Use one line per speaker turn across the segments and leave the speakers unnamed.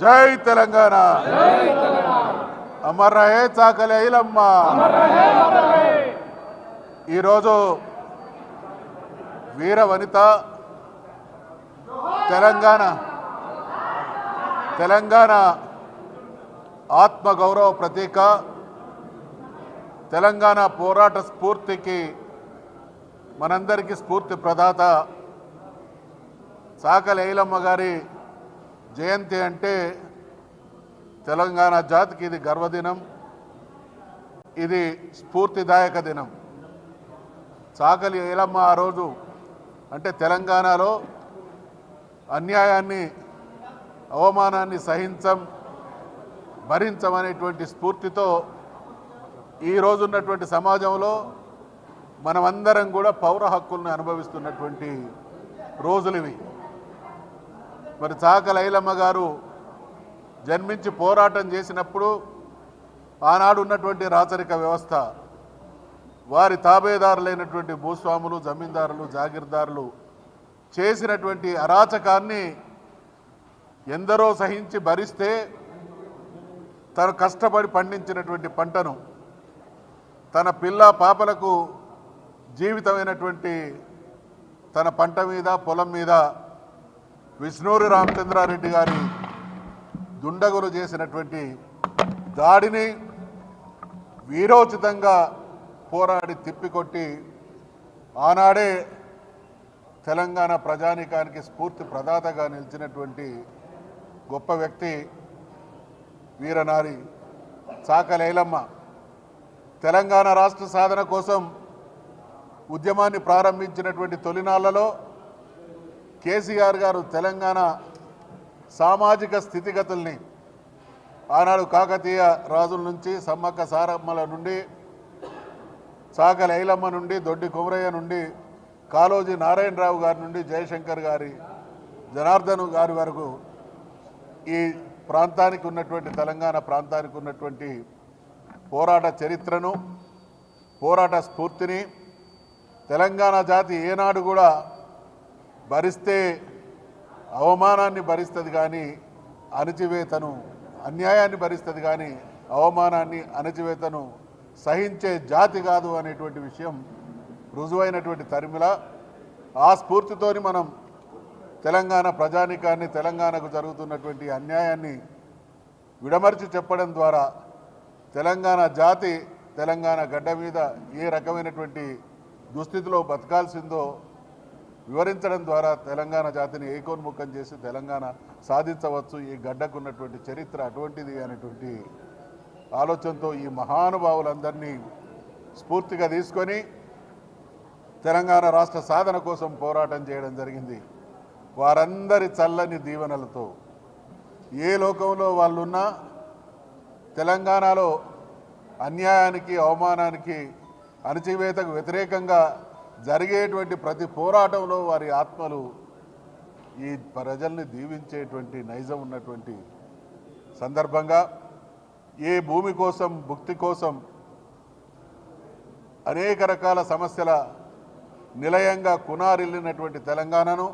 జై తెలంగాణ. అమర్ రహే చాకలి ఐలమ్మ ఈరోజు వీర వనిత తెలంగాణ తెలంగాణ ఆత్మగౌరవ ప్రతీక తెలంగాణ పోరాట స్ఫూర్తికి మనందరికీ స్ఫూర్తి ప్రదాత సాకలి ఐలమ్మ గారి జయంతి అంటే తెలంగాణ జాతికి ఇది గర్వదినం. ఇది స్ఫూర్తిదాయక దినం. సాకలి ఐలమ్మ ఆ రోజు అంటే తెలంగాణలో అన్యాయాన్ని అవమానాన్ని సహించం భరించమనేటువంటి స్ఫూర్తితో ఈ రోజున్నటువంటి సమాజంలో మనమందరం కూడా పౌర హక్కులను అనుభవిస్తున్నటువంటి రోజులు ఇవి. మరి చాక లైలమ్మ గారు జన్మించి పోరాటం చేసినప్పుడు ఆనాడు ఉన్నటువంటి రాచరిక వ్యవస్థ వారి తాబేదారులైనటువంటి భూస్వాములు జమీందారులు జాగీర్దారులు చేసినటువంటి అరాచకాన్ని ఎందరో సహించి భరిస్తే తను కష్టపడి పండించినటువంటి పంటను తన పిల్ల పాపలకు జీవితమైనటువంటి తన పంట మీద పొలం మీద విష్ణూరి రామచంద్రారెడ్డి గారి దుండగులు చేసినటువంటి దాడిని వీరోచితంగా పోరాడి తిప్పికొట్టి ఆనాడే తెలంగాణ ప్రజానీకానికి స్ఫూర్తి ప్రదాతగా నిలిచినటువంటి గొప్ప వ్యక్తి వీరనారి చాకలైలమ్మ. తెలంగాణ రాష్ట్ర సాధన కోసం ఉద్యమాన్ని ప్రారంభించినటువంటి తొలినాళ్ళలో కేసీఆర్ గారు తెలంగాణ సామాజిక స్థితిగతుల్ని ఆనాడు కాకతీయ రాజుల నుంచి సమ్మక్క సారమ్మల నుండి సాకల ఐలమ్మ నుండి దొడ్డి కుమరయ్య నుండి కాళోజీ నారాయణరావు గారి నుండి జయశంకర్ గారి జనార్దన్ గారి వరకు ఈ ప్రాంతానికి ఉన్నటువంటి తెలంగాణ ప్రాంతానికి ఉన్నటువంటి పోరాట చరిత్రను పోరాట స్ఫూర్తిని తెలంగాణ జాతి ఏనాడు కూడా భరిస్తే అవమానాన్ని భరిస్తుంది కానీ అణచివేతను అన్యాయాన్ని భరిస్తుంది కానీ అవమానాన్ని అణచివేతను సహించే జాతి కాదు అనేటువంటి విషయం రుజువైనటువంటి తరిమిల. ఆ స్ఫూర్తితోని మనం తెలంగాణ ప్రజానికాన్ని తెలంగాణకు జరుగుతున్నటువంటి అన్యాయాన్ని విడమర్చి చెప్పడం ద్వారా తెలంగాణ జాతి తెలంగాణ గడ్డ మీద ఏ రకమైనటువంటి దుస్థితిలో బతకాల్సిందో వివరించడం ద్వారా తెలంగాణ జాతిని ఏకోన్ముఖం చేసి తెలంగాణ సాధించవచ్చు. ఈ గడ్డకున్నటువంటి చరిత్ర అటువంటిది అనేటువంటి ఆలోచనతో ఈ మహానుభావులందరినీ స్ఫూర్తిగా తీసుకొని తెలంగాణ రాష్ట్ర సాధన కోసం పోరాటం చేయడం జరిగింది. వారందరి చల్లని దీవెనలతో ఏ లోకంలో వాళ్ళున్నా తెలంగాణలో అన్యాయానికి అవమానానికి అణచివేతకు వ్యతిరేకంగా జరిగేటువంటి ప్రతి పోరాటంలో వారి ఆత్మలు ఈ ప్రజల్ని దీవించేటువంటి నైజం ఉన్నటువంటి సందర్భంగా ఏ భూమి కోసం భుక్తి కోసం అనేక రకాల సమస్యల నిలయంగా కునారిల్లినటువంటి తెలంగాణను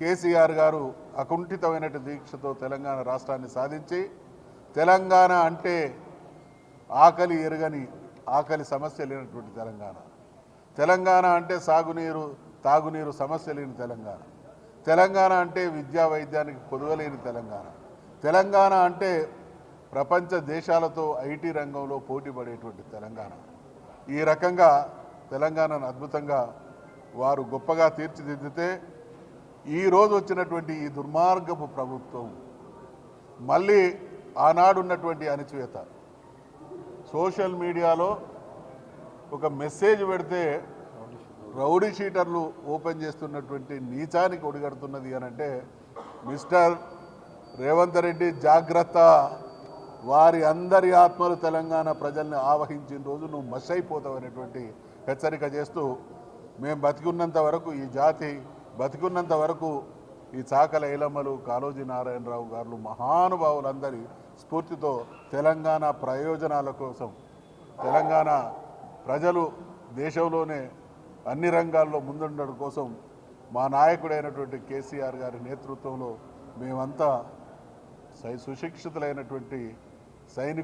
కేసీఆర్ గారు అకుంఠితమైన దీక్షతో తెలంగాణ రాష్ట్రాన్ని సాధించి తెలంగాణ అంటే ఆకలి ఎరగని ఆకలి సమస్య లేనటువంటి తెలంగాణ. తెలంగాణ అంటే సాగునీరు తాగునీరు సమస్య లేని తెలంగాణ. తెలంగాణ అంటే విద్యా వైద్యానికి కొదవలేని తెలంగాణ. తెలంగాణ అంటే ప్రపంచ దేశాలతో ఐటీ రంగంలో పోటీ పడేటువంటి తెలంగాణ. ఈ రకంగా తెలంగాణను అద్భుతంగా వారు గొప్పగా తీర్చిదిద్దితే ఈ రోజు వచ్చినటువంటి ఈ దుర్మార్గపు ప్రభుత్వం మళ్ళీ ఆనాడున్నటువంటి అణచివేత. సోషల్ మీడియాలో ఒక మెసేజ్ పెడితే రౌడీ షీటర్లు ఓపెన్ చేస్తున్నటువంటి నీచానికి ఒడిగడుతున్నది అని అంటే మిస్టర్ రేవంత్ రెడ్డి జాగ్రత్త. వారి అందరి ఆత్మలు తెలంగాణ ప్రజల్ని ఆవహించిన రోజు నువ్వు మస్ అయిపోతావు అనేటువంటి హెచ్చరిక చేస్తూ మేము బతికున్నంత వరకు ఈ జాతి బతికున్నంత వరకు ఈ చాకల ఏలమ్మలు కాళోజీ నారాయణరావు గారు మహానుభావులందరి స్ఫూర్తితో తెలంగాణ ప్రయోజనాల కోసం తెలంగాణ ప్రజలు దేశంలోనే అన్ని రంగాల్లో ముందుండడం కోసం మా నాయకుడైనటువంటి కేసీఆర్ గారి నేతృత్వంలో మేమంతా సై సుశిక్షితులైనటువంటి సైనికులు